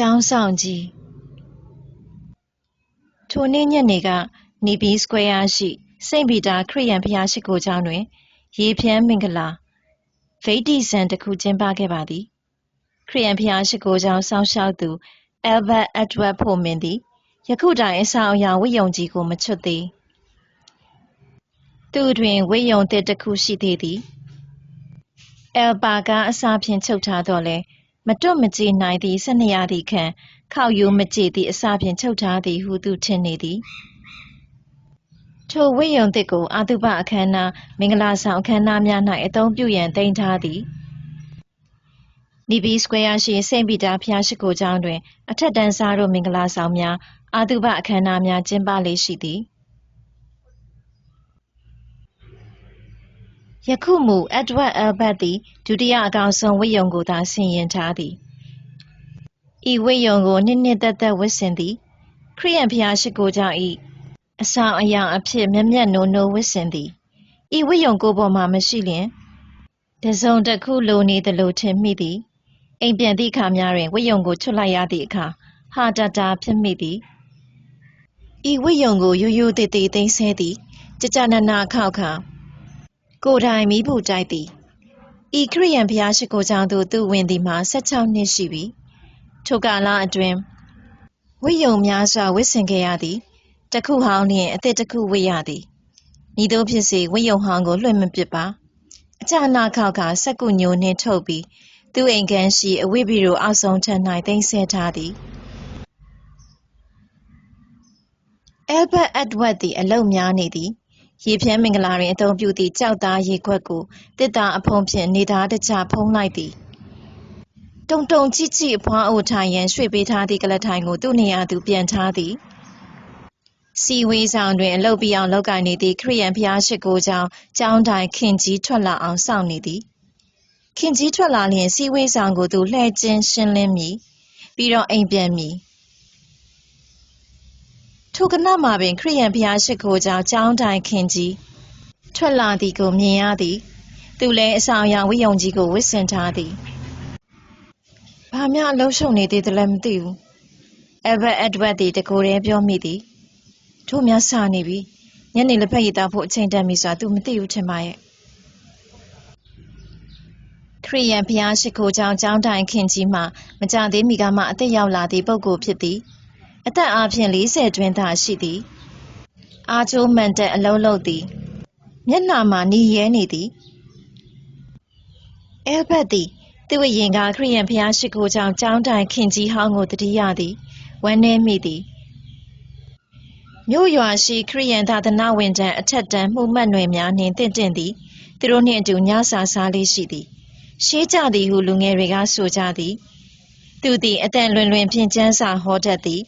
ကျောင်းဆောင်ကြီးထိုနေ့ညနေကနေဘီစကွဲယာရှိစိန့်ပီတာခရစ်ယာန်ဘုရားရှိခိုးကျောင်းတွင် ရေဖြန်းမင်္ဂလာဗိဒ္ဓိဇံတစ်ခုကျင်းပခဲ့ပါသည် ခရစ်ယာန်ဘုရားရှိခိုးကျောင်းစောင့်ရှောက်သူအယ်ဘတ်အက်ဒဝပ်ဖို့မင်းသည်ယခုတိုင်အဆောင်အယောင်ဝိယုံကြီးကိုမချွတ်သေးသူတွင်ဝိယုံသစ်တစ်ခုရှိသေးသည်အယ်ပါကအစာဖြင့်ချုပ်ထားတော့လဲ မတွတ်မကြေနိုင်သည့်၁၂ရာသီခန့်ခေါက်ရိုးမကြေသည့်အစာဖြင့်ချုပ်ထားသည်ဟုသူထင်နေသည်ထိုဝိယုံသစ်ကိုအာသုဘအခမ်းအနားမင်္ဂလာဆောင်အခမ်းအနားများ၌အသုံးပြုရန်သိမ်းထားသည်နီဘီစကွဲယာရှိစိန့်ပီတာဘုရားရှိခိုးကျောင်းတွင် အထက်တန်းစားတို့မင်္ဂလာဆောင်များအာသုဘအခမ်းအနားများကျင်းပလေ့ရှိသည် ယခုမူအက်ဒဝပ်အယ်ဘတ်သည်ဒုတိယအကောင်းဆုံးဝိယုံကိုသာဆင်ယင်ထားသည်ဤဝိယုံကိုနှစ်နှစ်သက်သက်ဝတ်ဆင်သည် ခရစ်ယာန်ဘုရားရှိခိုးကျောင်း၏အဆောင်အယောင်အဖြစ်မျက်မျက်နိုးနိုးဝတ်ဆင်သည်ဤဝိယုံကိုယ်ပေါ်မှာမရှိလျင်တစ်စုံတစ်ခုလိုနေသလိုထင်မိသည်အိမ်ပြန်သည့်အခါများတွင်ဝိယုံကိုချွတ်လိုက်ရသည့်အခါဟာတတာဖြစ်မိသည်ဤဝိယုံကိုရိုးရိုးသေးသေးသိမ်းဆဲသည်ကြကြနနခောက်ခါ ကိုယ်တိုင်မိဖို့တိုက်သည်ဤခရိယန်ဘုရားရှိခိုးကျောင်းသို့သူဝင်သည်မှာ16နှစ်ရှိပြီထိုကာလအတွင်းဝိယုံများစွာဝစ်ဆင်ခဲ့ရသည်တခုဟောင်းလျင်အသစ်တခုဝိရသည်ဤသို့ဖြစ်စေဝိယုံဟောင်းကိုလွှင့်မပစ်ပါအကြနာခောက်ကစက်ကူညိုနှင့်ထုတ်ပြီးသူ့အိမ်ခန်းရှိအဝိဘီရိုအောက်ဆုံးထပ်၌သိမ်းဆည်းထားသည်အဲလ်ဘတ်အက်ဒဝပ်သည်အလုတ်များနေသည် ရေဖြန်းမင်္ဂလာတွင်အသုံးပြုသည့်ကြောက်သားရေခွက်ကိုတစ်တာအဖုံးဖြင့်နေသားတကျဖုံးလိုက်သည်တုံတုံကြည့်ကြည့်အဖွားအိုထိုင်ရန်ရွှေ့ပေးထားသည့်ကလထိုင်ကိုသူ့နေရာသူပြန်ထားသည်စီဝေးဆောင်တွင်အလုပ်ပြအောင်လောက်ကင်နေသည့်ခရိယန်ဖျားရှိကိုကြောင့်ကျောင်းတိုင်ခင်ကြီးထွက်လာအောင်စောင့်နေသည်ခင်ကြီးထွက်လာလျင်စီဝေးဆောင်ကိုသူလှဲကျင်းရှင်းလင်းမည်ပြီးတော့အိမ်ပြန်မည် ထိုကနမှာပင်ခရိယန်ဘုရားရှိခိုးကြောင့်ကျောင်းတိုင်ခင်ကြီးထွက်လာသည်ကိုမြင်ရသည် သူလည်းအဆောင်ရောင်ဝိယုံကြီးကိုဝစ်ဆင်ထားသည်ဘာမှအလုံးရှုံနေသေးတယ်လည်းမသိဘူးအဘတ်အက်ဒဝတ်သည်တကိုယ်တည်းပြောမိသည်တို့များစာနေပြီညနေလက်ဖက်ရည်သားဖို့အချိန်တန်ပြီဆိုတာ तू မသိဘူးထင်ပါရဲ့ခရိယန်ဘုရားရှိခိုးကြောင်းကျောင်းတိုင်ခင်ကြီးမှမကြသေးမီကမှအသက်ရောက်လာသည့်ပုဂ္ဂိုလ်ဖြစ်သည် အသက်အားဖြင့်40တွင်သာရှိသည်အာချိုးမှန်တဲ့အလုံးလုံးသည်မျက်နှာမှာနီရဲနေသည်အဲဘတ်သည်သူ့ရင်ကခရိယန်ဘုရားရှိခိုးကြောင့်ကျောင်းတိုင်ခင်ကြီးဟောင်းကိုတတိယသည်ဝမ်းနည်းမိသည်မြို့ရွာရှိခရိယန်သာသနာဝန်ထမ်းအထက်တန်းမှုမှတ်နွယ်များနှင့်တင့်တင့်သည်သူတို့နှင့်အတူညစာစားလေးရှိသည်ရှေးကြသည်ဟုလူငယ်တွေကဆိုကြသည် သူသည်အတန်လွင်လွင်ဖြင့်ကျန်းစာဟောတတ်သည်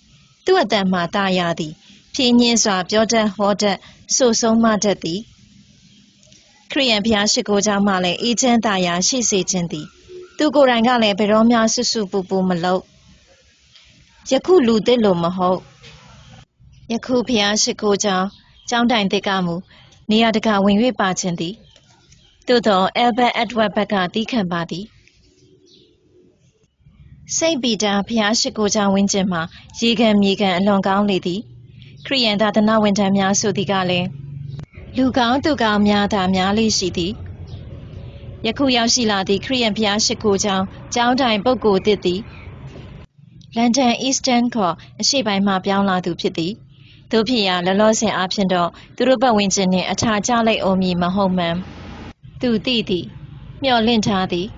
သူ့အတန်မှတာရသည် ဖြင်းညင်းစွာ ပြောတတ်ဟောတတ်ဆိုဆုံးမတတ်သည်ခရိယန်ဘုရားရှိခိုးကြောင့်မှလည်းအေးချမ်းသာယာရှိစေခြင်းသည် သူကိုယ်တိုင်ကလည်းဘယ်တော့မှဆွဆွပူပူမလုပ်ယခုလူသစ်လိုမဟုတ်ယခုဘုရားရှိခိုးကြောင်းကျောင်းတိုင်သစ်ကမူနေရာတကာဝင်၍ပါခြင်းသည်သို့သောအယ်ဘတ်အက်ဒဝတ်ဘက်ကတီးခံပါသည် စိန့်ပီတာဘုရားရှိခိုးကျောင်းဝင်းကျင်မှာရေကန်မြေကန်အလွန်ကောင်းလေသည်ခရိယန်သာသနာဝန်ထမ်းများဆိုသည်ကလည်းလူကောင်းသူကောင်းများသာများလေးရှိသည်ယခုရောက်ရှိလာသည့်ခရိယန်ဘုရားရှိခိုးကျောင်းကျောင်းတိုင်ပုဂ္ဂိုလ်သစ်သည်လန်ဒန်အီစတန်ခေါ်အရှိပိုင်းမှပြောင်းလာသူဖြစ်သည်တို့ဖြစ်ရာလောလောဆယ်အားဖြင့်တော့သူတို့ပတ်ဝန်းကျင်နှင့်အထာကျလိုက်အောင်မည်မဟုတ်မှန်သူသိသည်မျှော်လင့်ထားသည်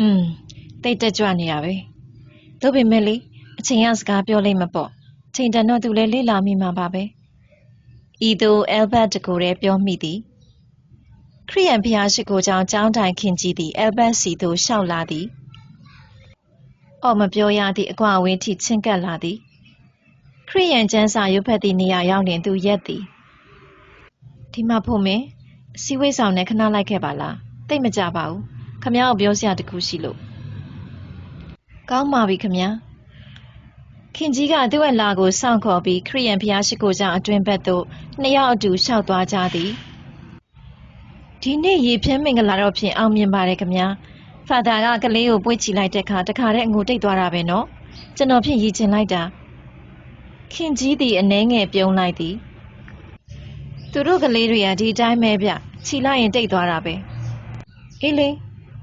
อืมတိတ်တက်ကြွနေရပဲတို့ပေမဲ့လေအချိန်ရစကားပြောလိမ့်မပေါ့ချိန်တန်တော့သူလည်းလေ့လာမိမှာပါပဲဤသို့အယ်ဘတ်တကိုယ်တည်းပြောမိသည်ခရိယန်ဘုရားရှိခိုးကြောင့်ကျောင်းတိုင်ခင်ကြီးသည်အယ်ဘတ်စီသို့ရှောက်လာသည်အော်မပြောရသည့်အကွာဝင်းထိချင်းကပ်လာသည်ခရိယန်ကျမ်းစာရွတ်ဖတ်သည့်နေရာရောက်လျင်သူရက်သည်ဒီမှာဖို့မင်းအစည်းဝေးဆောင်နဲ့ခဏလိုက်ခဲ့ပါလားတိတ်မကြပါဘူး ခမရကိုပြောစရာတခုရှိလို့ကောင်းပါပြီခမရခင်ကြီးကသူ့ရဲ့လာကိုစောင့်ခေါ်ပြီးခရိယန်ဘုရားရှိခိုးကြောင့်အတွင်ဘက်သို့နှစ်ယောက်အတူလျှောက်သွားကြသည်ဒီနေ့ရေဖြင်းမင်္ဂလာတော့ဖြင့်အောင်မြင်ပါတယ်ခမညာဖာသာကကလေးကိုပွေ့ချီလိုက်တဲ့အခါတခါတည်းအငိုတိတ်သွားတာပဲနော်ကျွန်တော်ဖြင့်ရည်ချင်လိုက်တာခင်ကြီးသည်အနှဲငယ်ပြုံးလိုက်သည်သူတို့ကလေးတွေကဒီအတိုင်းပဲဗျခြီလိုက်ရင်တိတ်သွားတာပဲအေးလေး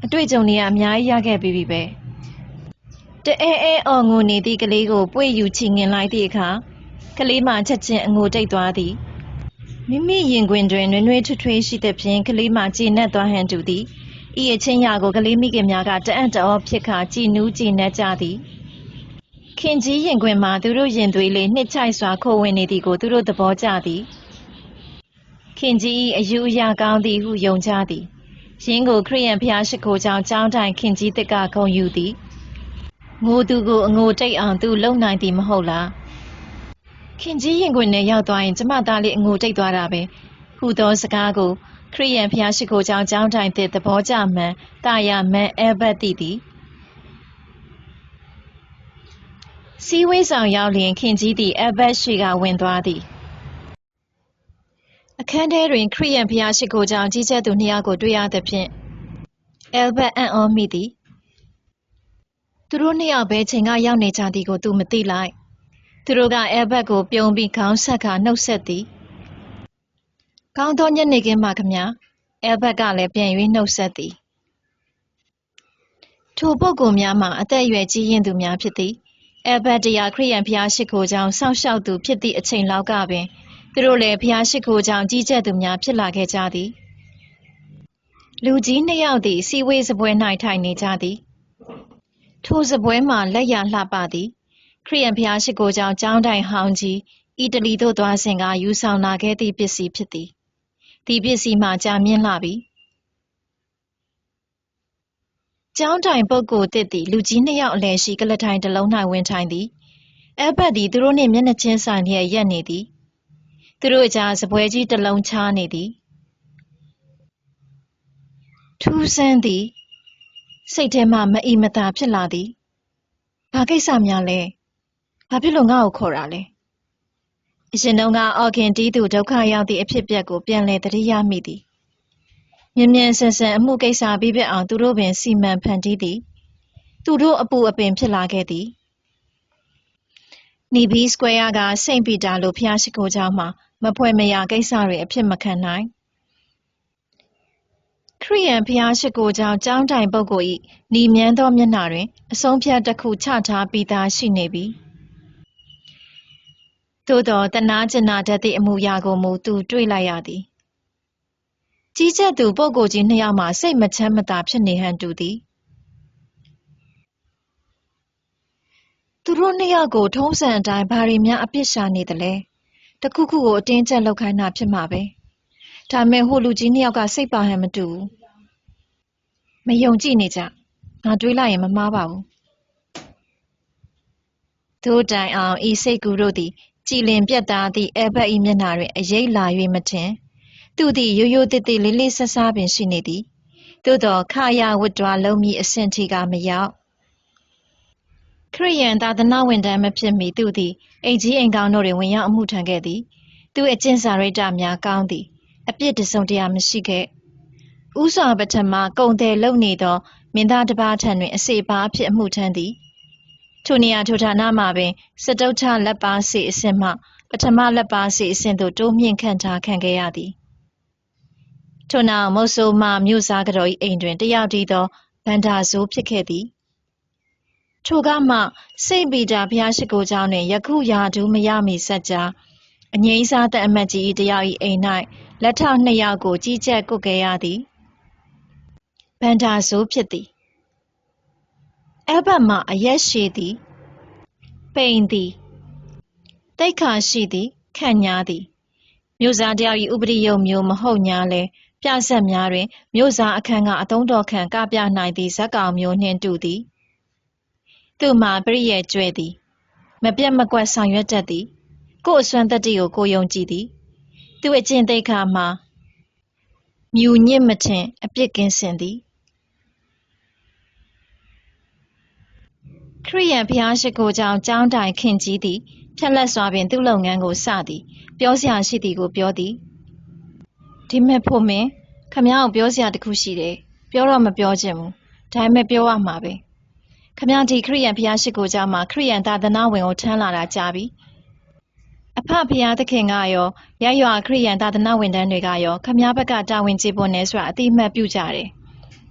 အတွေ့အကြုံတွေကအများကြီးရခဲ့ပြီးပြီပဲတအဲအဲအော်ငိုနေသည့်ကလေးကိုပွေ့ယူချီငင်လိုက်သည့်အခါကလေးမှချက်ချင်းအငိုတိတ်သွားသည်မိမိရင်ခွင်တွင်နွေ့နွေ့ထွေးထွေးရှိသဖြင့်ကလေးမှကြည်နက်သွားဟန်တူသည်ဤအချင်းရာကိုကလေးမိခင်များကတအံ့တောဖြစ်ခါကြည်နူးကြည်နက်ကြသည်ခင်ကြီးရင်ခွင်မှာသူတို့ရင်သွေးလေးနှစ်ချိုက်စွာခိုဝင်နေသည်ကိုသူတို့သဘောကျသည်ခင်ကြီး၏အယူအရာကောင်းသည်ဟုယုံကြသည် ရင်းကိုခရိယန်ဖျားရှိခိုးကြောင့်ကြောင်းတိုင်ခင်ကြီးတက်ကဂုံယူသည်ငိုသူကိုအငိုတိတ်အောင်သူလုံနိုင်သည်မဟုတ်လားခင်ကြီးရင်ခွင်နဲ့ရောက်သွားရင်ကျမသားလေးအငိုတိတ်သွားတာပဲဟူသောစကားကိုခရိယန်ဖျားရှိခိုးကြောင်းကျောင်းတိုင်သည့်သဘောကျမှန်တာယာမန်အဲဘတ်တိသည်စီဝေးဆောင်ရောက်လျင်ခင်ကြီးသည်အဲဘတ်ရှိကဝင်သွားသည် အခန်းထဲတွင်ခရိယန်ဖျားရှိခိုးကြောင်းကြီးကျယ်သူနှစ်ယောက်ကိုတွေ့ရသဖြင့်အဲဘတ်အံ့ဩမိသည်သူတို့နှစ်ယောက်ဘယ်ချိန်ကရောက်နေကြသည်ကိုသူမသိလိုက်သူတို့ကအဲဘတ်ကိုပြုံးပြီးခေါင်းဆက်ခါနှုတ်ဆက်သည်။ကောင်းသောညနေခင်းပါခမညာ။အဲဘတ်ကလည်းပြန်၍နှုတ်ဆက်သည်။ထိုပုဂ္ဂိုလ်များမှာအသက်အရွယ်ကြီးရင်သူများဖြစ်သည်။အဲဘတ်တရားခရိယန်ဖျားရှိခိုးကြောင်းစောင့်ရှောက်သူဖြစ်သည့်အချိန်လောက်ကပင် သူတို့လည်းဖျားရှိခိုးကြောင်းကြီးကျယ်သူများဖြစ်လာခဲ့ကြသည်။လူကြီးနှစ်ယောက်သည်စီဝေးစပွဲ၌ထိုင်နေကြသည်။ထိုစပွဲမှာလက်ရလှပသည်။ခရိယန်ဘုရားရှိခိုးကြောင့်ကျောင်းတိုင်ဟောင်းကြီးအီတလီသို့သွားစဉ်ကယူဆောင်လာခဲ့သည့်ပစ္စည်းဖြစ်သည်။ဒီပစ္စည်းမှာကြာမြင့်လှပြီ။ကျောင်းတိုင်ပုဂ္ဂိုလ်တစ်သည်လူကြီးနှစ်ယောက်အလယ်ရှိကလထိုင်တစ်လုံး၌ဝင်ထိုင်သည်။အဲဘတ်သည်သူတို့နှင့်မျက်နှာချင်းဆိုင်လျက်ရက်နေသည်။ သူတို့အကြားစပွဲကြီးတစ်လုံးချားနေသည်။ထူးဆန်းသည်စိတ်ထဲမှမအီမသာဖြစ်လာသည်။ဘာကိစ္စများလဲ။ဘာဖြစ်လို့ငါ့ကိုခေါ်တာလဲ။အရင်တုန်းကအော်ခင်တီးသူဒုက္ခရောက်သည့်အဖြစ်အပျက်ကိုပြန်လည်သတိရမိသည်။မြင်မြန်ဆန်ဆန်အမှုကိစ္စပြီးပြတ်အောင်သူတို့ပင်စီမံဖန်တီးသည်။သူတို့အပူအပင်ဖြစ်လာခဲ့သည်။ နီဘီစကွဲယာကစိန့်ပီတာလိုဖျားရှိခိုးကြောင်းမှာမဖွဲ့မရကိစ္စတွေအဖြစ်မခံနိုင်။ခရိယန်ဖျားရှိခိုးကြောင်းကျောင်းတိုင်ပုဂ္ဂိုလ်၏နီမြန်းသောမျက်နှာတွင်အဆုံးဖြတ်တစ်ခုချထားပြီးသားရှိနေပြီ။သို့သောတနာကျင်နာတတ်သည့်အမှုရာကိုမူသူတွေ့လိုက်ရသည်။ကြီးကျက်သူပုဂ္ဂိုလ်ကြီးနှစ်ယောက်မှစိတ်မချမ်းမသာဖြစ်နေဟန်တူသည်။ တို့နှစ်ယောက်ကို ထုံးစံအတိုင်း ဘာတွေများအပြစ်ရှာနေသလဲ။တစ်ခုခုကို အတင်းကျပ်လုပ်ခိုင်းတာဖြစ်မှာပဲ။ဒါမဲ့ဟိုလူကြီးနှစ်ယောက်က စိတ်ပါဟန်မတူဘူး။မယုံကြည်နေကြ။ငါတွေးလိုက်ရင်မမှားပါဘူး။ထို့တိုင်အောင်ဤစိတ်ကူတို့သည်ကြည်လင်ပြတ်သားသည့်အဲဘက်၏မျက်နှာတွင်အရိပ်လာ၍မထင်။သူသည်ရိုးရိုးသေးသေးလေးလေးဆဆပင်ရှိနေသည်။သို့သောခါရဝတ်တွားလုံးမည်အဆင့်ထိကမရောက်။ခ ရိယန်သာသနာဝန်ထမ်းမဖြစ်မီသူသည်အိမ်ကြီးအိမ်ကောင်းတို့တွင်ဝင်ရောက်အမှုထမ်းခဲ့သည်။သူအကျင့်စာရိတ္တများကောင်းသည်။အပြစ်တစုံတရာမရှိခဲ့။ဥစွာပထမကုံတယ်လုံနေသောမင်းသားတစ်ပါးထံတွင် အစေပါအဖြစ်အမှုထမ်းသည်။ထိုနေရာထိုဌာနမှာပင်စတုထလက်ပါစီအဆင့်မှ ပထမလက်ပါစီအဆင့်သို့တိုးမြင့်ခန့်ထားခံခဲ့ရသည်။ထို့နောက်မုတ်ဆိုးမမြို့စားကတော်၏အိမ်တွင်တယောက်တည်းသောဗန္ဒာဇိုးဖြစ်ခဲ့သည်။ ထိုကမှစိတ်ပီတာဘုရားရှိခိုးကျောင်းတွင်ယခုရာထူးမရမီဆက်ကြားအငိမ့်စားတဲ့အမတ်ကြီး၏တယောက်၏အိမ်၌လက်ထောက်နှစ်ယောက်ကိုကြီးကြပ်ကွပ်ကဲရသည်။ဗန္ဒာဇိုးဖြစ်သည်။အဲဘတ်မှအရက်ရှည်သည်။ပိန်သည်။တိတ်ခါရှိသည်ခန့်ညားသည်မြို့စားတယောက်၏ဥပဒေယုံမျိုးမဟုတ်ညာလဲပြဆက်များတွင်မြို့စားအခန်းကအတုံးတော်ခံကပြနိုင်သည့်ဇက်ကောင်မျိုးနှင့်တူသည် သူမှာပရိရဲ့ကျွဲသည် မပြတ်မကွက်ဆောင်ရွက်တတ်သည်ကိုယ်အစွမ်းတတ္တိကိုကိုယုံကြည်သည်သူအကျင့်သိက္ခာမှာမြူညစ်မထင်အပြစ်ကင်းစင်သည်ခရိယန်ဘုရားရှိခိုးကြောင့်ကျောင်းတိုင်ခင်ကြီးသည်ဖြက်လက်စွာပင်သူ့လုပ်ငန်းကိုစသည်ပြောစရာရှိသည်ကိုပြောသည်ဒီမဲ့ဖို့မင်းခမ ्या ကိုပြောစရာတခုရှိတယ်ပြောတော့မပြောချင်ဘူးဒါပေမဲ့ပြောရမှာပဲ ခမဒီခရိယန်ဘုရားရှိခိုးကြမှာခရိယန်သာသနာဝင်ကိုထမ်းလာတာကြာပြီအဖဘုရားသခင်ကရောရရွာခရိယန်သာသနာဝင်တန်းတွေကရောခမဘက်ကတာဝန်ကျေပွန်နေဆိုတာအတိအမှတ်ပြုကြတယ်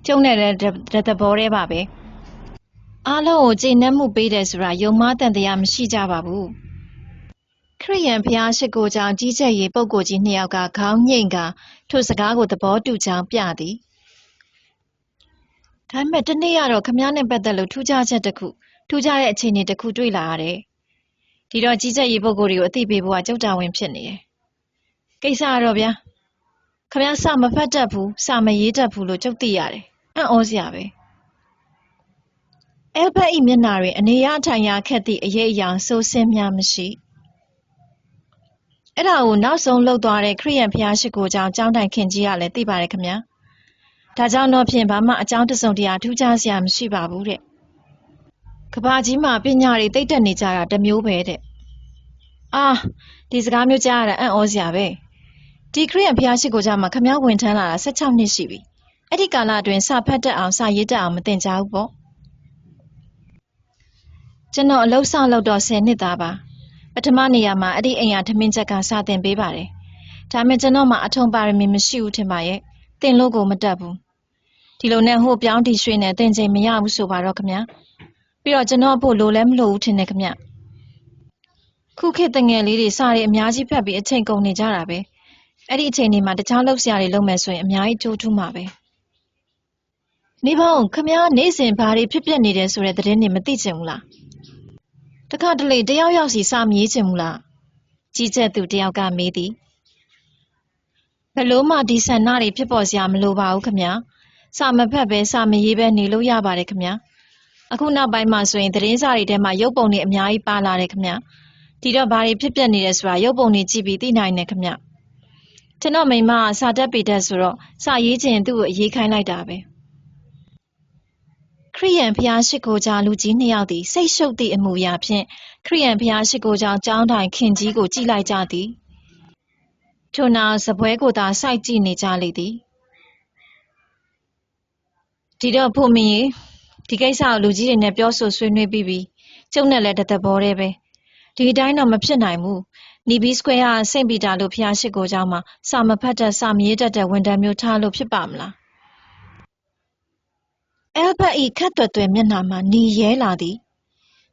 ကျုံနေတဲ့သဘောတည်းပါပဲအားလုံးကိုကျေနပ်မှုပေးတယ်ဆိုတာယုံမတန်တရားမရှိကြပါဘူးခရိယန်ဘုရားရှိခိုးကြောင့်ကြီးကျယ်ရေးပုဂ္ဂိုလ်ကြီးနှစ်ယောက်ကခေါင်းငိမ့်ကထိုစကားကိုသဘောတူကြောင်းပြသည် ဒါပေမဲ့တနေ့ကတော့ခမည်းနဲ့ပတ်သက်လို့ထူးခြားချက်တစ်ခုထူးခြားတဲ့အခြေအနေတစ်ခုတွေ့လာရတယ်ဒီတော့ကြီးကျယ်ရေးပုဂ္ဂိုလ်တွေကိုအသိပေးဖို့ကကြောက်တာဝင်ဖြစ်နေတယ်ကိစ္စကတော့ဗျာခမည်းစမဖတ်တတ်ဘူးစမရေးတတ်ဘူးလို့ကြောက်သိရတယ်အံ့ဩစရာပဲအဲဘက်ဤမျက်နာတွင်အနေရထိုင်ရခက်သည့်အရေးအယောင်ဆိုးဆင်းများမရှိအဲ့ဒါကိုနောက်ဆုံးလှုပ်သွားတဲ့ခရိယန်ဖျားရှိကိုကြောင့်ကြောင်းတိုင်ခင်ကြီးကလည်းသိပါတယ်ခင်ဗျာ ဒါကြောင့်တော့ဖြင့်ဘာမှအကြောင်းတစုံတရာထူးခြားစရာမရှိပါဘူးတဲ့ကဘာကြီးမှာပညာတွေတိတ်တက်နေကြတာတစ်မျိုးပဲတဲ့အာဒီစကားမျိုးကြားရတာအံ့ဩစရာပဲဒီခရိယန်ဖျားရှိကိုကြောင့်မှခမည်းဝင်ထမ်းလာတာ16နှစ်ရှိပြီအဲ့ဒီကာလအတွင်းစာဖတ်တတ်အောင်စာရေးတတ်အောင်မသင်ကြားဘူးပေါ့ကျွန်တော်အလုပ်ဆောက်လုပ်တော့10နှစ်သားပါပထမနေရာမှာအဲ့ဒီအိမ်ရထမင်းချက်ကစာသင်ပေးပါတယ်ဒါမဲ့ကျွန်တော်မှအထုံပါရမီမရှိဘူးထင်ပါရဲ့တင်လို့ကိုမတက်ဘူး ဒီလိုနဲ့ဟိုပြောင်းတီရွှေ့နေတင်ချိန်မရဘူးဆိုပါတော့ခမပြီးတော့ကျွန်တော်ဖို့လိုလဲမလိုဘူးထင်တယ်ခမခုခေတ်တငယ်လေးတွေစာတွေအများကြီးဖတ်ပြီးအချိန်ကုန်နေကြတာပဲအဲ့ဒီအချိန်တွေမှာတခြားလုပ်စရာတွေလုပ်မယ်ဆိုရင်အများကြီးကြိုးထူးမှာပဲနေပေါင်းခမည်းနေစဉ်ဘာတွေဖြစ်ပျက်နေတယ်ဆိုတဲ့သတင်းတွေမသိချင်ဘူးလားတခါတလေတယောက်ယောက်စီစာမရေးချင်ဘူးလားကြီးကျက်သူတယောက်ကမေးသည်ဘလို့မှဒီဆန္ဒတွေဖြစ်ပေါ်စရာမလိုပါဘူးခမညာ စာမဖတ်ပဲစာမရေးပဲနေလို့ရပါတယ်ခမညာအခုနောက်ပိုင်းမှာဆိုရင်သတင်းစာတွေထဲမှာရုပ်ပုံတွေအများကြီးပါလာတယ်ခမညာဒီတော့ဘာတွေဖြစ်ပျက်နေတယ်ဆိုတာရုပ်ပုံတွေကြည့်ပြီးသိနိုင်တယ်ခမညာကျွန်တော်မိမကစာတက်ပေတတ်ဆိုတော့စာရေးချင်သူ့ကိုအရေးခိုင်းလိုက်တာပဲခရိယန်ဖျားရှိခိုးကြောင့်လူကြီးနှစ်ယောက်သည်စိတ်ရှုပ်သည့်အမူအရာဖြင့်ခရိယန်ဖျားရှိခိုးကြောင့်ကျောင်းတိုင်ခင်ကြီးကိုကြည့်လိုက်ကြသည်ထို့နောက်စားပွဲကိုသာစိုက်ကြည့်နေကြလေသည် ဒီတော့ဖို့မင်းရေဒီကိစ္စကိုလူကြီးတွေနဲ့ပြောဆိုဆွေးနွေးပြီးပြီကျုပ်နဲ့လည်းတသက်ဘောတည်းပဲဒီအတိုင်းတော့မဖြစ်နိုင်ဘူးနီဘီစကွဲဟာစိန့်ပီတာလို့ဖျားရှိကိုเจ้าမှာစာမဖတ်တတ်စာမရေးတတ်တဲ့ဝန်တန်းမျိုးထားလို့ဖြစ်ပါမလားအဲလ်ဘတ်ဤခတ်သွက်သွဲမျက်နှာမှာหนีရဲလာသည်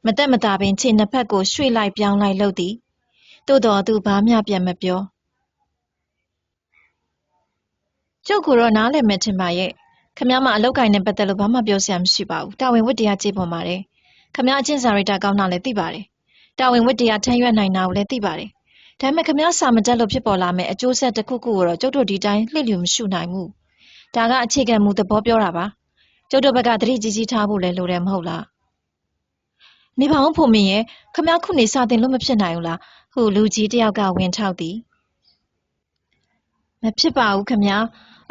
မတက်မတာပင်ခြေနှစ်ဖက်ကိုရွှေ့လိုက်ပြောင်းလိုက်လုပ်သည်သို့တော်သူဘာမှပြန်မပြောကျုပ်ကတော့နားလည်မယ်ထင်ပါရဲ့ ခမမအလောက်ကိုင်းနဲ့ပတ်သက်လို့ဘာမှပြောစရာမရှိပါဘူးတာဝန်ဝတ္တရားကြည်ပေါ်ပါတယ်ခမအချင်းစာရိတာကောင်းတာလည်းသိပါတယ်တာဝန်ဝတ္တရားထမ်းရွက်နိုင်တာကိုလည်းသိပါတယ်ဒါပေမဲ့ခမစာမတက်လို့ဖြစ်ပေါ်လာမယ့်အကျိုးဆက်တစ်ခုခုကိုတော့ကျုပ်တို့ဒီတိုင်းလှစ်လျူမရှုနိုင်ဘူးဒါကအခြေခံမူသဘောပြောတာပါကျုပ်တို့ဘက်ကသတိကြီးကြီးထားဖို့လည်းလိုတယ်မဟုတ်လားနေပါအောင်ဖို့မင်းရဲ့ခမခုနေစာတင်လို့မဖြစ်နိုင်ဘူးလားဟိုလူကြီးတယောက်ကဝင်ထောက်သည်မဖြစ်ပါဘူးခမ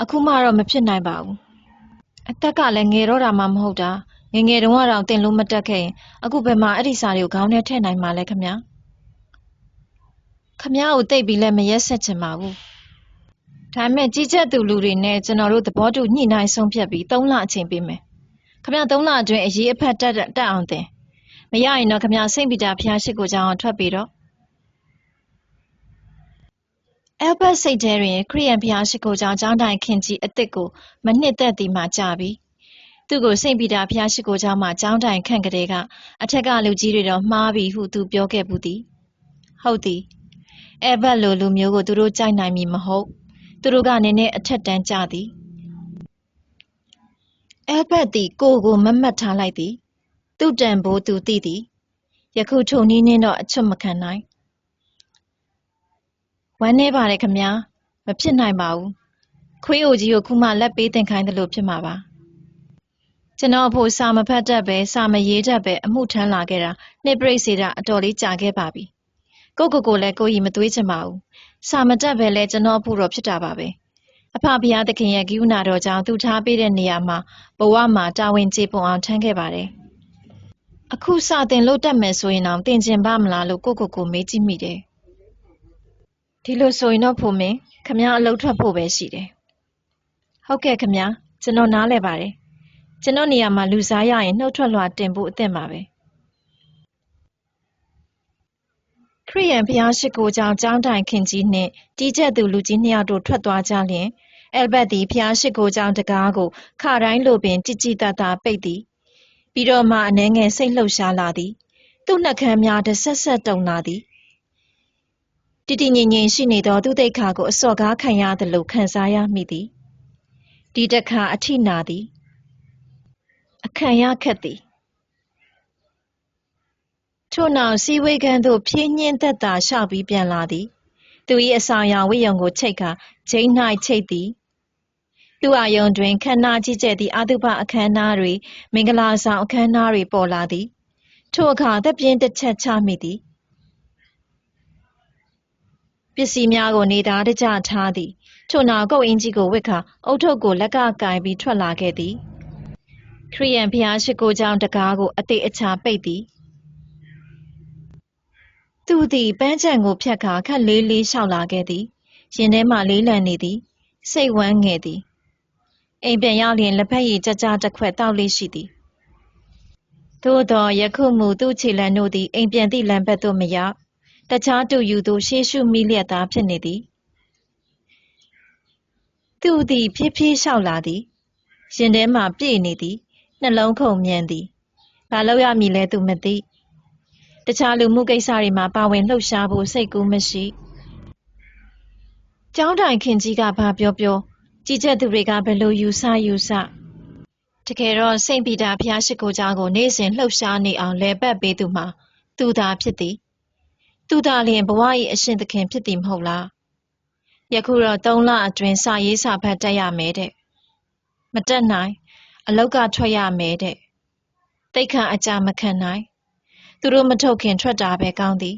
အခုမှတော့မဖြစ်နိုင်ပါဘူး အသက်ကလည်းငယ်တော့တာမှမဟုတ်တာငယ်ငယ်တုန်းကတော့တင်လို့မတက်ခဲ့ရင်အခုဘယ်မှာအဲ့ဒီစာတွေကိုခေါင်းထဲထည့်နိုင်မှာလဲခမညာခမညာကိုတိတ်ပြီးလည်းမရက်ဆက်ချင်ပါဘူးဒါပေမဲ့ကြီးချက်သူလူတွေနဲ့ကျွန်တော်တို့သဘောတူညှိနှိုင်းဆုံးဖြတ်ပြီး၃လအချိန်ပေးမယ်ခမညာ၃လအတွင်းအရေးအဖက်တက်တက်အောင်တင်မရရင်တော့ခမညာစိန့်ပီတာဖျားရှိကိုကြောင်းထွက်ပြီးတော့ အဲလ်ဘတ်စိတ်ထဲတွင် ခရစ်ယာန်ဘုရားရှိခိုးကြောင်းကျောင်းတိုင်ခင်ကြီးအသစ်ကိုမနှစ်သက်သည်မှကြာပြီ။သူ့ကိုစိန့်ပီတာဘုရားရှိခိုးကျောင်းမှကျောင်းတိုင်ခန့်ကလေးကအထက်ကလူကြီးတွေတော့မှားပြီဟုသူပြောခဲ့ဘူးသည်။ဟုတ်သည်။အဲလ်ဘတ်လိုလူမျိုးကိုသူတို့ကြိုက်နိုင်မည်မဟုတ်။သူတို့ကနည်းနည်းအထက်တန်းကြသည်။အဲလ်ဘတ်သည်ကိုယ်ကိုမတ်မတ်ထားလိုက်သည်။သူ့တန်ဖိုးသူသိသည်။ယခုထိုနည်းနှင့်တော့အချွတ်မခံနိုင်။ ဝမ်းနည်းပါတယ်ခင်ဗျာမဖြစ်နိုင်ပါဘူးခွေးအိုကြီးကိုခုမှလက်ပေးတင်ခိုင်းတယ်လို့ဖြစ်မှာပါကျွန်တော်အဖို့စာမဖတ်တတ်ပဲစာမရေးတတ်ပဲအမှုထမ်းလာခဲ့တာနှစ်ပြိစေတာအတော်လေးကြာခဲ့ပါပြီကိုကိုကိုလည်းကိုကြီးမသွေးချင်ပါဘူးစာမတတ်ပဲလဲကျွန်တော်အဖို့တော့ဖြစ်တာပါပဲအဖဘုရားသခင်ရဲ့ဂိူနာတော်ကြောင့်သူထားပေးတဲ့နေရာမှာဘဝမှာတာဝန်ကျေပွန်အောင်ထမ်းခဲ့ပါတယ်အခုစာတင်လို့တက်မယ်ဆိုရင်တော့တင်ကျင်ပါမလားလို့ကိုကိုကိုမေးကြည့်မိတယ် ဒီလိုဆိုရင်တော့ဖိုမင်းခမ ्या အလုပ်ထွက်ဖို့ပဲရှိတယ်ဟုတ်ကဲ့ခမ ्या ကျွန်တော်နားလဲပါတယ်ကျွန်တော်နေရာမှာလူစားရရင်နှုတ်ထွက်လွှာတင်ဖို့အသင့်ပါပဲခရိယန်ဘုရားရှိခိုးကြောင့်ကျောင်းတိုင်ခင်ကြီးနှင့်တီးချက်သူလူကြီးနှစ်ယောက်တို့ထွက်သွားကြလျင်အဲလ်ဘတ်သည်ဘုရားရှိခိုးကြောင့်တကားကိုခတိုင်းလိုပင်ကြည်ကြည်တတ်တာပိတ်သည်ပြီးတော့မှအနှဲငယ်စိတ်လှုပ်ရှားလာသည်သူ့နှကမ်းများတဆက်ဆက်တုံလာသည် တည်တည်ငြိမ်ငြိမ်ရှိနေသောသူ့တိတ်ခါကိုအစော်ကားခံရသလိုခံစားရမိသည်ဒီတခါအထိနာသည်အခန့်ရခက်သည်ထို့နောက်စီဝေးခန်းသို့ဖြင်းညင်းသက်သာလျှောက်ပြီးပြန်လာသည်သူ၏အဆောင်ရောင်ဝိယုံကိုချိတ်ခါဂျိမ်း၌ချိတ်သည်သူအာယုံတွင်ခန္ဓာကြီးကျယ်သည့်အာတုပအခမ်းအနားတွေမင်္ဂလာဆောင်အခမ်းအနားတွေပေါ်လာသည်ထိုအခါသက်ပြင်းတစ်ချက်ချမိသည် ပစ္စည်းများကိုနေသားတကြထားသည်ထို့နောက်ကုတ်အင်းကြီးကိုဝစ်ခါအုတ်ထုပ်ကိုလက်ကကင်ပြီးထွက်လာခဲ့သည်ခရိယန်ဘုရားရှိခိုးကြောင်းတကားကိုအသေးအချာပိတ်သည်သူသည်ပန်းချံကိုဖြတ်ခါခက်လေးလေးလျှောက်လာခဲ့သည်ရင်ထဲမှလေးလံနေသည်စိတ်ဝမ်းငယ်သည်အိမ်ပြန်ရောက်လျင်လက်ဖက်ရည်ကြကြတစ်ခွက်တောက်လေးရှိသည်သို့သောယခုမူသူ့ခြေလံတို့သည်အိမ်ပြန်သည့်လမ်းဘက်သို့မရောက် တခြားတူယူသူရှေးရှုမိလျက်သားဖြစ်နေသည်သူသည်ဖြည်းဖြည်းလျှောက်လာသည်ရင်ထဲမှပြည့်နေသည်နှလုံးခုန်မြန်သည်ဘာလို့ရမည်လဲသူမသိတခြားလူမှုကိစ္စတွေမှာပါဝင်လှုပ်ရှားဖို့စိတ်ကူးမရှိကျောင်းတိုင်ခင်ကြီးကဘာပြောပြောကြည်ချက်သူတွေကဘယ်လိုယူဆယူဆတကယ်တော့စိန့်ပီတာဘုရားရှိခိုးကျောင်းကိုနေ့စဉ်လှုပ်ရှားနေအောင်လဲပတ်ပေးသူမှာသူသာဖြစ်သည် သူသာလျှင်ဘဝ၏အရှင်သခင်ဖြစ်သည်မဟုတ်လားယခုတော့၃လအတွင်းစာရေးစာဖတ်တက်ရမယ်တဲ့မတက်နိုင် အလောက်ကထွက်ရမယ်တဲ့တိတ်ခန့်အကြမခံနိုင်သူတို့မထုတ်ခင်ထွက်တာပဲကောင်းသည်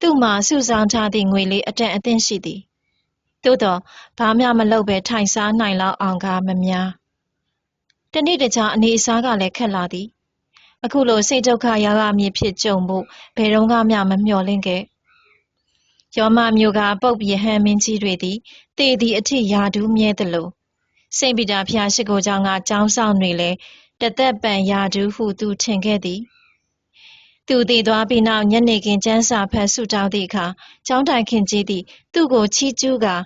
သူ့မှာစုဆောင်ထားသည့်ငွေလေးအတန်အသင့်ရှိသည်သို့တော့ဘာမှမလုပ်ပဲထိုင်စားနိုင်လောက်အောင်ကမများတနေ့တခြားအနေအစားကလည်းခက်လာသည် အခုလိုစိတ်ဒုက္ခရောက်ရမည်ဖြစ်ကြုံဖို့ဘယ်တော့မှမမျှော်လင့်ခဲ့ယောမမျိုးကပုပ်ယဟန်မင်းကြီးတွေသည်တည်သည့်အထိယာဒူးမြဲသလိုစိန့်ပီတာဖျားရှိခိုးကြောင့်ကကျောင်းဆောင်တွေလည်းတသက်ပံယာဒူးဟုသူထင်ခဲ့သည်သူတည်သွားပြီးနောက်ညနေခင်းကျန်းစာဖတ်ဆုတောင်းသည့်အခါကျောင်းတိုင်ခင်ကြီးသည် သူ့ကိုချီးကျူးကာ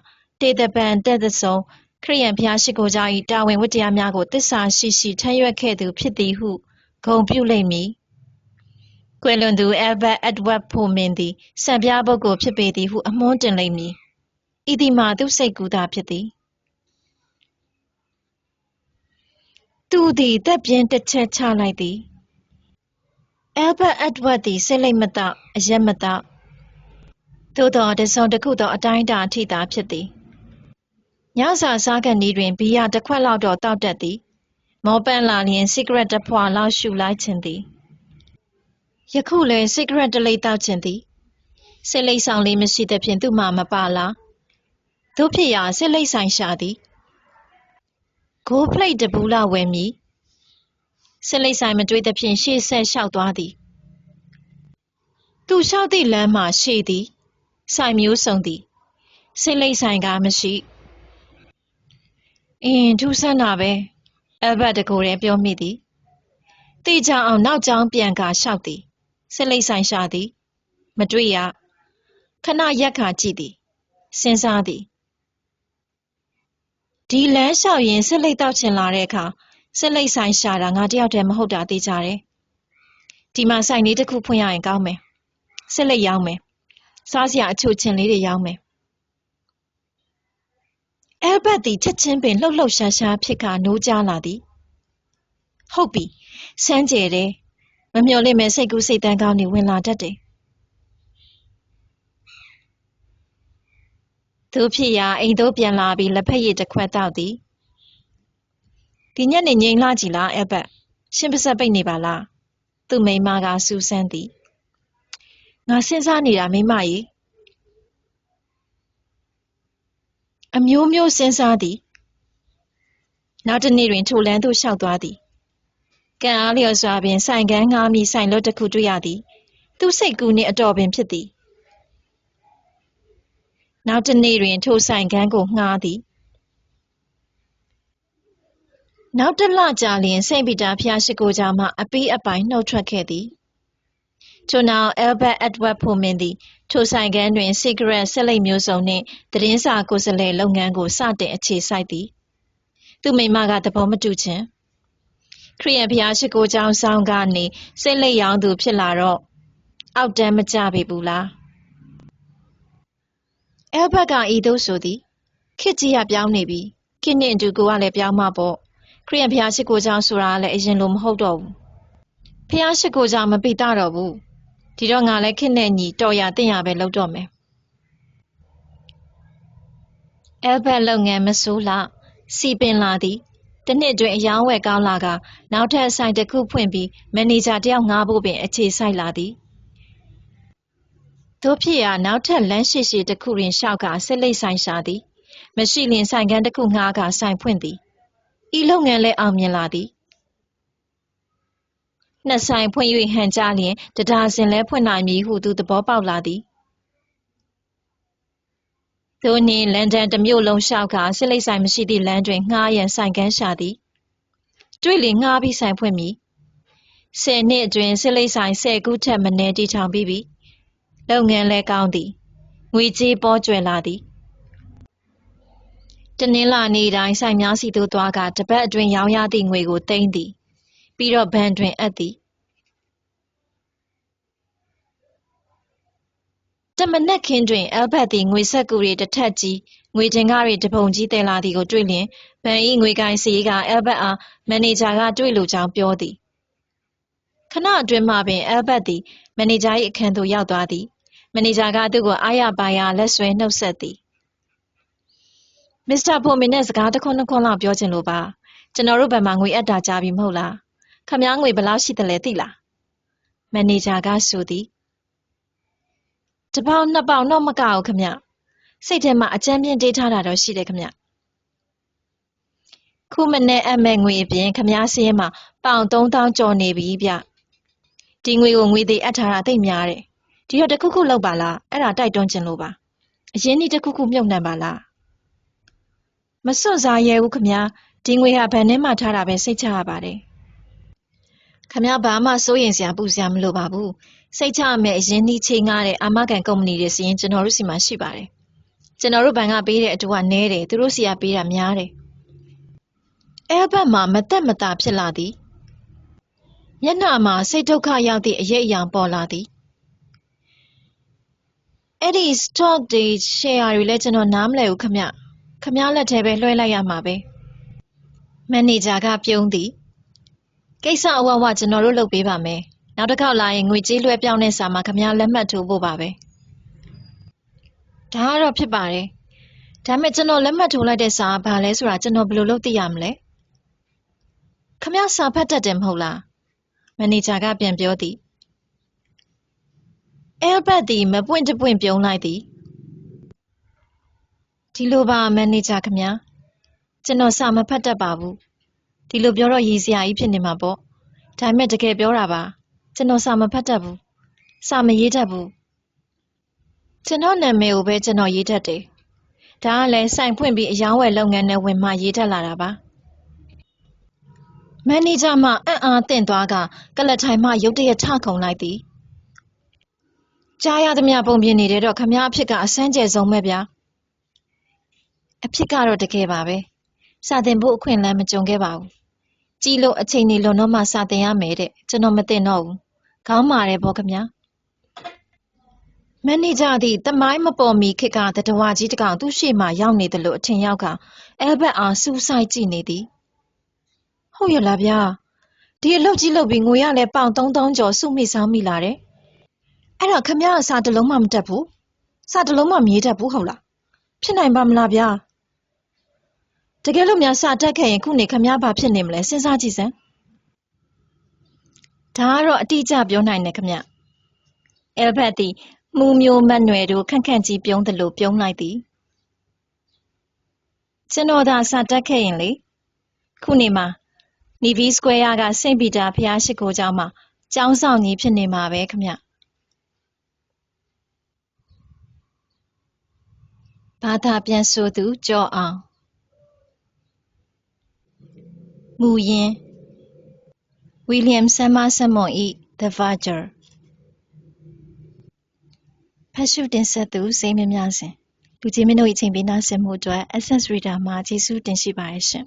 တေတပံတက်သဆုံးခရိယံဘုရားရှိခိုးကြောင့်၏တာဝန်ဝတ္တရားများကိုတစ္ဆာရှိရှိထမ်းရွက်ခဲ့သူဖြစ်သည်ဟု ဂုဏ်ပြုလိမ့်မည်။ကွယ်လွန်သူ Albert Edward ဖို့မင်းသည်စံပြပုဂ္ဂိုလ်ဖြစ်ပေသည်ဟုအမွှန်းတင်လိမ့်မည်။ဤသည်မှာသူစိတ်ကူးသာဖြစ်သည်။သူသည်တက်ပြင်းတစ်ချက်ချလိုက်သည်။ Albert Edward သည်စိတ်လိမ့်မတော့အရက်မတော့သို့သောတစုံတစ်ခုသောအတိုင်းအတာအထိသာဖြစ်သည်။ညစာစားကန်ဤတွင်ဘီယာတစ်ခွက်လောက်တော့တောက်တတ်သည် မောပန်းလာလျင်စီဂရက်တစ်ဖွာလောက်ရှူလိုက်ခြင်းသည်ယခုလည်းစီဂရက်တစ်လိပ်တောက်ခြင်းသည်စစ်လိပ်ဆောင်လေးမရှိသဖြင့်သူ့မှာမပါလားတို့ဖြစ်ရာစစ်လိပ်ဆိုင်ရှာသည်ဂိုးဖလိတ်တဘူးလာဝယ်မည်စစ်လိပ်ဆိုင်မတွေ့သဖြင့်ရှေ့ဆက်လျှောက်သွားသည်သူလျှောက်သည့်လမ်းမှာရှေ့သည်ဆိုင်မျိုးစုံသည်စစ်လိပ်ဆိုင်ကမရှိအင်းထူးဆန်းတာပဲ အဘတ်တကိုယ်တည်းပြောမိသည်တေချာအောင်နောက်ကျောင်းပြန်ကာလျှောက်သည်စစ်လိတ်ဆိုင်ရှာသည်မတွေ့ရခဏရက်ခါကြည့်သည်စဉ်းစားသည်ဒီလမ်းလျှောက်ရင်စစ်လိတ်တောက်ချင်လာတဲ့အခါစစ်လိတ်ဆိုင်ရှာတာငါတယောက်တည်းမဟုတ်တာသိကြတယ်ဒီမှာဆိုင်လေးတစ်ခုဖွင့်ရရင်ကောင်းမယ်စစ်လိတ်ရောင်းမယ်စားစရာအချို့ချင်းလေးတွေရောင်းမယ် အဲဘတ်သည်ချက်ချင်းပင်လှုပ်လှုပ်ရှားရှားဖြစ်ကာနိုးကြားလာသည်ဟုတ်ပြီစမ်းကြယ်တယ်မမျှော်လင့်မဲ့စိတ်ကူးစိတ်တန်းကောင်းတွေဝင်လာတတ်တယ်သူဖြစ်ရာအိမ်သို့ပြန်လာပြီးလက်ဖက်ရည်တစ်ခွက်တောက်သည်ဒီညနေငိမ်လာကြည်လားအဲဘတ်ရှင်ပါစပ်ပိတ်နေပါလားသူ့မိမကစူးစမ်းသည်ငါစဉ်းစားနေတာမိမကြီး အမျိုးမျိုးစဉ်းစားသည်နောက်တစ်နေ့တွင်ထိုလန်းသို့လျှောက်သွားသည်ကံအားလျော်စွာပင်ဆိုင်ကန်းငှားမိဆိုင်လွတ်တစ်ခုတွေ့ရသည်သူစိတ်ကူးနှင့်အတော်ပင်ဖြစ်သည်နောက်တစ်နေ့တွင်ထိုဆိုင်ကန်းကိုငှားသည်နောက်တစ်လကြာလျင်စိန့်ပီတာဖျားရှိခိုးကြောင်းမှအပီးအပိုင်နှုတ်ထွက်ခဲ့သည်ထို့နောက်အယ်ဘတ်အက်ဒဝပ်ဖိုမင်သည် ထိုဆိုင်ခန်းတွင်စီဂရက်ဆက်လိပ်မျိုးစုံနှင့်သတင်းစာကိုယ်စားလှယ်လုပ်ငန်းကိုစတင်အခြေစိုက်သည်သူမိမကသဘောမတူခြင်းခရီးယန်ဖျားရှိခိုးကြောင်းဆောင်ကနေစိတ်လိပ်ရောင်းသူဖြစ်လာတော့အောက်တန်းမကြပေဘူးလားအဲဘတ်ကဤသို့ဆိုသည်ခေတ်ကြီးကပြောင်းနေပြီခေတ်နှင့်အတူကိုကလည်းပြောင်းမှာပေါ့ခရီးယန်ဖျားရှိခိုးကြောင်းဆိုတာလည်းအရင်လိုမဟုတ်တော့ဘူးဖျားရှိခိုးကြောင်းမပိတတော့ဘူး ဒီတော့ငါလည်းခေတ်နဲ့ညီတော်ရတင့်ရပဲလုပ်တော့မယ်အဲဘတ်လုပ်ငန်းမဆိုးလားစီပင်လာသည်တစ်နှစ်တွင်အယောင်းဝယ်ကောင်းလာကနောက်ထပ်ဆိုင်တစ်ခုဖွင့်ပြီးမန်နေဂျာတယောက်ငှားဖို့ပင်အခြေစိုက်လာသည်တို့ဖြစ်ရာနောက်ထပ်လမ်းရှိရှိတစ်ခုတွင်ရှောက်ကဆက်လက်ဆိုင်ရှာသည်မရှိလျင်ဆိုင်ကန်းတစ်ခုငှားကဆိုင်ဖွင့်သည်ဤလုပ်ငန်းလည်းအောင်မြင်လာသည် နှစ်ဆိုင်ဖွင့်၍ဟန်ကြလျင်တဒါစင်လဲဖွင့်နိုင်မည်ဟုသူသဘောပေါက်လာသည်သူနှင့်လန်ဒန်တစ်မြို့လုံးရှောက်ကစစ်လိပ်ဆိုင်မရှိသည့်လမ်းတွင်ငှားရန်ဆိုင်ကန်းရှာသည်တွေ့လျင်ငှားပြီးဆိုင်ဖွင့်မည်ဆယ်နှစ်အတွင်းစစ်လိပ်ဆိုင်ဆယ်ခုထက်မနည်းတည်ထောင်ပြီးပြီလုပ်ငန်းလည်းကောင်းသည်ငွေကြေးပေါ်ကျွယ်လာသည်တနင်္လာနေ့တိုင်းဆိုင်များစီသို့သွားကတပတ်အတွင်းရောင်းရသည့်ငွေကိုသိမ်းသည် ပြီးတော့ဘဏ်တွင်အပ်သည်တမနက်ခင်းတွင်အယ်ဘတ်သည်ငွေဆက်ကူတွေတစ်ထပ်ကြီးငွေတင်ကားတွေတပုံကြီးတင်လာသည်ကိုတွေ့လျင်ဘဏ်၏ငွေကိုင်းစီကအယ်ဘတ်အားမန်နေဂျာကတွေ့လိုကြောင်းပြောသည်ခဏအတွင်းမှပင်အယ်ဘတ်သည်မန်နေဂျာ၏အခန်းသို့ရောက်သွားသည်မန်နေဂျာကသူ့ကိုအားရပါရလက်ဆွဲနှုတ်ဆက်သည်မစ္စတာဖိုမင်နဲ့စကားတစ်ခွန်းနှစ်ခွန်းလောက်ပြောချင်လို့ပါကျွန်တော်တို့ဘက်မှာငွေအပ်တာကြာပြီမဟုတ်လား ခမားငွေဘယ်လောက်ရှိသလဲသိလားမန်နေဂျာကဆိုသည်တစ်ပေါင်နှစ်ပေါင်တော့မကဘူးခမစိတ်ထဲမှာအကြမ်းပြင်းတေးထားတာတော့ရှိတယ်ခမခုမနဲ့အမဲ့ငွေအပြင်ခမားစင်းမှာပေါင်3000ကျော်နေပြီဗျဒီငွေကိုငွေသေးအပ်ထားတာသိပ်များတယ်ဒီတော့တခုခုလောက်ပါလားအဲ့ဒါတိုက်တွန်းချင်လို့ပါအရင်နေ့တခုခုမြုပ်နှံပါလားမစွန့်စားရဲဘူးခမဒီငွေဟာဘဏ်ထဲမှာထားတာပဲစိတ်ချရပါတယ် ခမဘာမှစိုးရင်စရာပူစရာမလိုပါဘူးစိတ်ချရမယ့်အရင်နှီးချိန်ငားတဲ့အာမခံကုမ္ပဏီတွေစီရင်ကျွန်တော်တို့စီမှာရှိပါတယ်ကျွန်တော်တို့ဘဏ်ကပေးတဲ့အတူကနည်းတယ်သူတို့စီကပေးတာများတယ်အဲဘက်မှာမသက်မသာဖြစ်လာသည်မျက်နှာမှာစိတ်ဒုက္ခရောက်သည့်အရေးအယောင်ပေါ်လာသည်အဲ့ဒီ stock တွေ share တွေလည်းကျွန်တော်နားမလည်ဘူးခမခမလက်ထဲပဲလွှဲလိုက်ရမှာပဲမန်နေဂျာကပြုံးသည် ကိစ္စအဝဝကျွန်တော်တို့လုပ်ပေးပါမယ်နောက်တစ်ခေါက်လာရင်ငွေကြေးလွှဲပြောင်းတဲ့စာမှာခမလက်မှတ်ထိုးဖို့ပါပဲဒါကတော့ဖြစ်ပါတယ်ဒါပေမဲ့ကျွန်တော်လက်မှတ်ထိုးလိုက်တဲ့စာကဘာလဲဆိုတာကျွန်တော်ဘယ်လိုလုပ်သိရမလဲခမစာဖတ်တတ်တယ်မဟုတ်လားမန်နေဂျာကပြန်ပြောသည်အဲဘတ်သည်မပွင့်တပွင့်ပြုံးလိုက်သည်ဒီလိုပါမန်နေဂျာခင်ဗျာကျွန်တော်စာမဖတ်တတ်ပါဘူး ဒီလိုပြောတော့ရည်စရာကြီးဖြစ်နေမှာပေါ့ဒါပေမဲ့တကယ်ပြောတာပါကျွန်တော်စာမဖတ်တတ်ဘူးစာမရေးတတ်ဘူးကျွန်တော်နာမည်ကိုပဲကျွန်တော်ရေးတတ်တယ်ဒါကလည်းစိုင်ဖွင့်ပြီးအယောင်းဝယ်လုပ်ငန်းနဲ့ဝင်မှရေးတတ်လာတာပါမန်နေဂျာမှအံ့အားသင့်သွားကကလထိုင်မှရုတ်တရက်ထခုန်လိုက်သည်ကြားရသမျှပုံပြင်နေတဲ့တော့ခမားအဖြစ်ကအစမ်းကျဲဆုံးပဲဗျာအဖြစ်ကတော့တကယ်ပါပဲ စာသင်ဖို့အခွင့်အလမ်းမကြုံခဲ့ပါဘူးကြီးလို့အချိန်နေလွန်တော့မှစာသင်ရမယ်တဲ့ကျွန်တော်မသိတော့ဘူးခေါင်းမာတယ်ပေါ့ခင်ဗျာမန်နေဂျာသည်တမိုင်းမပေါ်မီခေတ်ကတတဝါကြီးတကောင်သူ့ရှေ့မှာရောက်နေတယ်လို့အထင်ရောက်ကအဲဘတ်အားစူးစိုက်ကြည့်နေသည်ဟုတ်ရလားဗျာဒီအလုပ်ကြီးလုပ်ပြီးငွေရလဲပေါင်3000ကျော်စုမိဆောင်မိလာတယ်အဲ့တော့ခမရစာတလုံးမှမတက်ဘူးစာတလုံးမှမရေးတတ်ဘူးဟုတ်လားဖြစ်နိုင်ပါမလားဗျာ တကယ်လို့များစာတက်ခဲ့ရင်ခုနေခမည်းဘာဖြစ်နေမလဲစဉ်းစားကြည့်စမ်းဒါကတော့အတိအကျပြောနိုင်တယ်ခမအဲလ်ဘတ်သည်မူမျိုးမတ်နွယ်တို့ခန့်ခန့်ကြီးပြုံးသလိုပြုံးလိုက်သည်ကျွန်တော်သာစာတက်ခဲ့ရင်လေခုနေမှာနီဗီစကွဲယာကစိန့်ပီတာဖျားရှိခိုးကျောင်းမှာကျောင်းဆောင်ကြီးဖြစ်နေမှာပဲခမဘာသာပြန်ဆိုသူကြောအောင် မူရင်းဝီလျံဆန်းမားစက်မွန်၏ The Verger ဖတ်ရှုတင်ဆက်သူစိတ်မမြစဉ်လူကြီးမင်းတို့၏အချိန်ပေးနားဆင်မှုအတွက် Access Reader မှကျေးဇူးတင်ရှိပါတယ်ရှင်